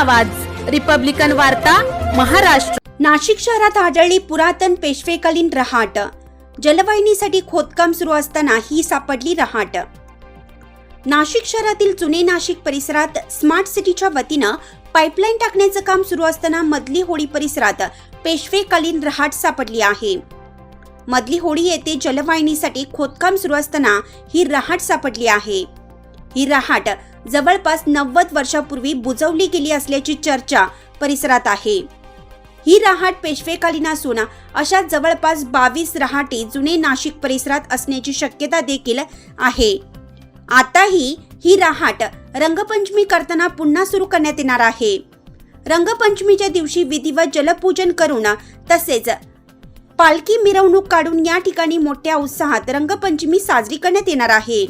आवाज. रिपब्लिकन वार्ता महाराष्ट्र. नाशिक शहरात आढळली पुरातन पेशवेकालीन रहाट. जलवाहिनीसाठी खोदकाम सुरू असताना ही सापडली रहाट. नाशिक शहरातील जुने नाशिक परिसरात स्मार्ट सिटीच्या वतीनं पाईपलाईन टाकण्याचं काम सुरू असताना मधली होळी परिसरात पेशवेकालीन रहाट सापडली आहे. मधली होळी येथे जलवाहिनीसाठी खोदकाम सुरू असताना ही रहाट सापडली आहे. ही रहाट जवळपास नव्वद वर्षापूर्वी बुजवली गेली असल्याची चर्चा परिसरात आहे. ही रहाट पेशवेकालीन असून अशा जवळपास बावीस रहाटी जुने नाशिक परिसरात असण्याची शक्यता देखील आहे. आताही ही रहाट रंगपंचमी करताना पुन्हा सुरू करण्यात येणार आहे. रंगपंचमीच्या दिवशी विधिवत जलपूजन करून तसेच पालखी मिरवणूक काढून या ठिकाणी मोठ्या उत्साहात रंगपंचमी साजरी करण्यात येणार आहे.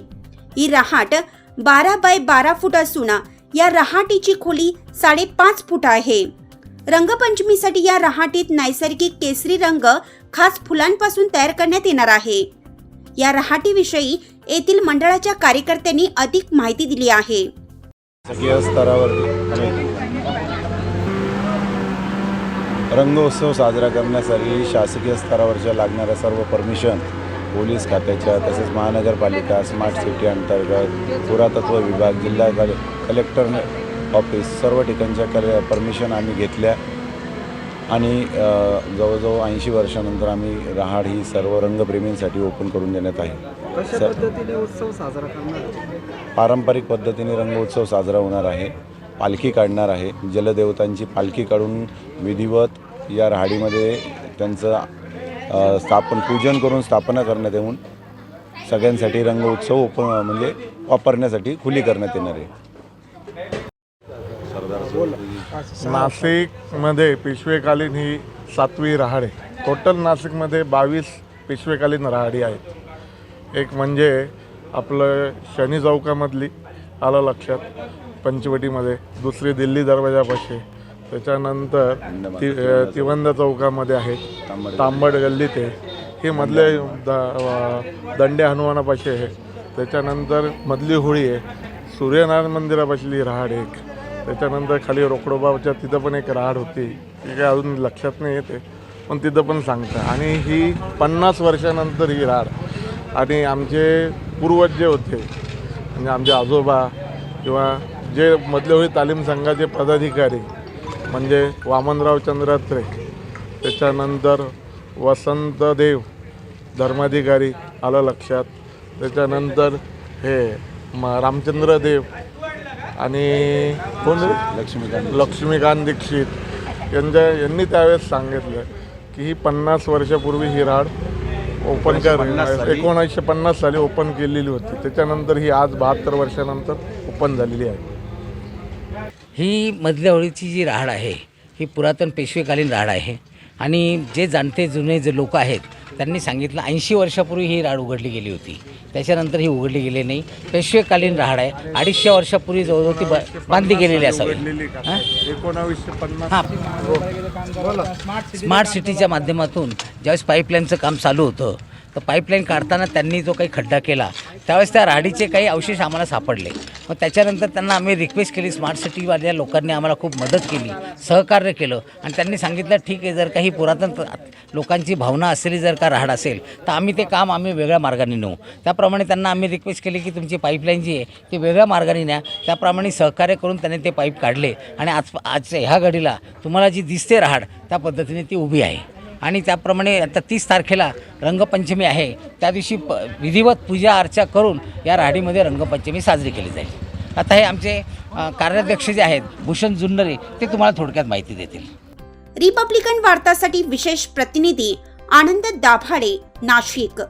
ही रहाट बारा बाय बारा फूट असून या रहाटीची खोली साडेपाच फूट आहे. रंगपंचमीसाठी या रहाटीत नैसर्गिक केसरी रंग खास फुलांपासून तयार करण्यात येणार आहे. या रहाटीविषयी येथील मंडळाच्या कार्यकर्त्यांनी अधिक माहिती दिली आहे. सगळ्या स्तरावरती रंगोत्सव साजरा करण्यासाठी शासकीय स्तरावरच्या लागणाऱ्या सर्व परमिशन पोलीस खात्याच्या तसेच महानगरपालिका स्मार्ट सिटी अंतर्गत पुरातत्व विभाग जिल्हा कले कलेक्टर ऑफिस सर्व ठिकाणच्या कले परमिशन आम्ही घेतल्या. आणि जवळजवळ ऐंशी वर्षानंतर आम्ही रहाड ही सर्व रंगप्रेमींसाठी ओपन करून देण्यात आहे सर- उत्सव साजरा करणार? पारंपरिक पद्धतीने रंगोत्सव साजरा होणार आहे. पालखी काढणार आहे. जलदेवतांची पालखी काढून विधिवत या राहाडीमध्ये त्यांचं स्थापन पूजन करून स्थापना करण्यात येऊन सगळ्यांसाठी रंगोत्सव ओपन म्हणजे वापरण्यासाठी खुली करण्यात येणार आहे. नाशिकमध्ये पेशवेकालीन ही सातवी रहाड. आहे टोटल नाशिकमध्ये बावीस पेशवेकालीन रहाडी आहेत. एक म्हणजे आपलं शनी चौकामधली आलं लक्षात पंचवटीमध्ये. दुसरी दिल्ली दरवाजापाशी. त्याच्यानंतर ति तिवंद चौकामध्ये आहे. तांबड गल्लीत आहे हे मधले द दंडे हनुमानापाशी आहे. त्याच्यानंतर मधली होळी आहे. सूर्यनारायण मंदिरापासली रहाड एक. त्याच्यानंतर खाली रोकडोबाच्या तिथं पण एक राहाड होती. ती काय अजून लक्षात नाही येते. पण तिथं पण सांगतं आणि ही पन्नास वर्षानंतर ही राहाड. आणि आमचे पूर्वज जे होते म्हणजे आमचे आजोबा किंवा जे मधल्या होळी तालीम संघाचे पदाधिकारी म्हणजे वामनराव चंद्रात्रे त्याच्यानंतर वसंतदेव धर्माधिकारी आलं लक्षात. त्याच्यानंतर हे म रामचंद्र देव आणि कोण? लक्ष्मीकांत लक्ष्मीकांत दीक्षित. यांच्या यांनी त्यावेळेस सांगितलं की ही पन्नास वर्षापूर्वी ही राड ओपन कर एकोणीसशे पन्नास साली ओपन केलेली होती. त्याच्यानंतर ही आज बहात्तर वर्षानंतर ओपन झालेली आहे. ही मधल्या होळीची जी राहाड आहे ही पुरातन पेशवेकालीन राहाड आहे. आणि जे जाणते जुने जे लोक आहेत त्यांनी सांगितलं ऐंशी वर्षापूर्वी ही राड उघडली गेली होती. त्याच्यानंतर ही उघडली गेली नाही. पेशवेकालीन राहाड आहे. अडीचशे वर्षापूर्वी जवळजवळ ती ब- बांधली गेलेली असावी. हां. स्मार्ट सिटीच्या माध्यमातून ज्यावेळेस पाईपलाईनचं काम चालू होतं तर पाईपलाईन काढताना त्यांनी जो काही खड्डा केला त्यावेळेस त्या राडीचे काही अवशेष आम्हाला सापडले. मग त्याच्यानंतर त्यांना आम्ही रिक्वेस्ट केली. स्मार्ट सिटीवाल्या लोकांनी आम्हाला खूप मदत केली सहकार्य केलं. आणि त्यांनी सांगितलं ठीक आहे जर काही पुरातन लोकांची भावना असलेली जर का राहाड असेल तर आम्ही ते काम आम्ही वेगळ्या मार्गाने नेऊ. त्याप्रमाणे त्यांना आम्ही रिक्वेस्ट केली की तुमची पाईपलाईन जी आहे ती वेगळ्या मार्गाने न्या. त्याप्रमाणे सहकार्य करून त्यांनी ते पाईप काढले. आणि आज आज ह्या घडीला तुम्हाला जी दिसते राहाड त्या पद्धतीने ती उभी आहे. आणि त्याप्रमाणे आता तीस तारखेला रंगपंचमी आहे. त्या दिवशी प विधिवत पूजा अर्चा करून या राहाडीमध्ये रंगपंचमी साजरी केली जाईल. आता हे आमचे कार्याध्यक्ष जे आहेत भूषण जुन्नरे ते तुम्हाला थोडक्यात माहिती देतील. रिपब्लिकन वार्तासाठी विशेष प्रतिनिधी आनंद दाभाडे नाशिक.